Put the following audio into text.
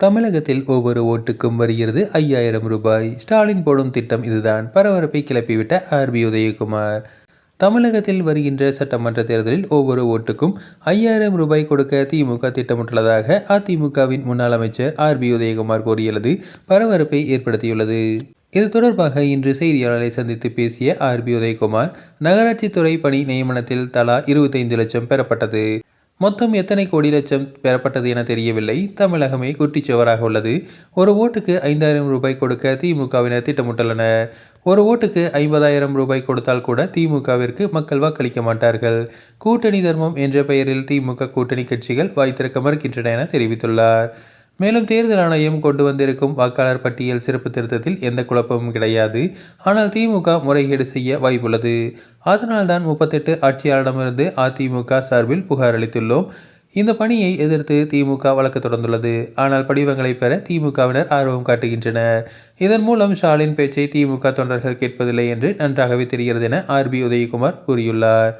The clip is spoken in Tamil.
தமிழகத்தில் ஒவ்வொரு ஓட்டுக்கும் வருகிறது ஐயாயிரம் ரூபாய். ஸ்டாலின் போடும் திட்டம் இதுதான். பரபரப்பை கிளப்பிவிட்ட ஆர்பி உதயகுமார். தமிழகத்தில் வருகின்ற சட்டமன்ற தேர்தலில் ஒவ்வொரு ஓட்டுக்கும் ஐயாயிரம் ரூபாய் கொடுக்க திமுக திட்டமிட்டுள்ளதாக அதிமுகவின் முன்னாள் அமைச்சர் ஆர்பி உதயகுமார் கூறியுள்ளது. பரபரப்பை ஏற்படுத்தியுள்ளது. இது தொடர்பாக இன்று செய்தியாளர்களை சந்தித்து பேசிய ஆர்பி உதயகுமார் நகராட்சித்துறை பணி நியமனத்தில் தலா இருபத்தைந்து லட்சம் பெறப்பட்டது. மொத்தம் எத்தனை கோடி லட்சம் பெறப்பட்டது என தெரியவில்லை. தமிழகமே குட்டிச்சுவராக உள்ளது. ஒரு ஓட்டுக்கு ஐந்தாயிரம் ரூபாய் கொடுக்க திமுகவினர் திட்டமிட்டுள்ளனர். ஒரு ஓட்டுக்கு ஐம்பதாயிரம் ரூபாய் கொடுத்தால் கூட திமுகவிற்கு மக்கள் வாக்களிக்க மாட்டார்கள். கூட்டணி தர்மம் என்ற பெயரில் திமுக கூட்டணி கட்சிகள் வாய் திறக்க மறுக்கின்றன என தெரிவித்துள்ளார். மேலும் தேர்தல் ஆணையம் கொண்டு வந்திருக்கும் வாக்காளர் பட்டியல் சிறப்பு திருத்தத்தில் எந்த குழப்பமும் கிடையாது. ஆனால் திமுக முறைகேடு செய்ய வாய்ப்புள்ளது. அதனால்தான் முப்பத்தெட்டு ஆட்சியாளரிடமிருந்து அதிமுக சார்பில் புகார் அளித்துள்ளோம். இந்த பணியை எதிர்த்து திமுக வழக்கு தொடர்ந்துள்ளது. ஆனால் படிவங்களை பெற திமுகவினர் ஆர்வம் காட்டுகின்றனர். இதன் மூலம் ஸ்டாலின் பேச்சை திமுக தொண்டர்கள் கேட்பதில்லை என்று நன்றாகவே தெரிகிறது என ஆர்பி உதயகுமார் கூறியுள்ளார்.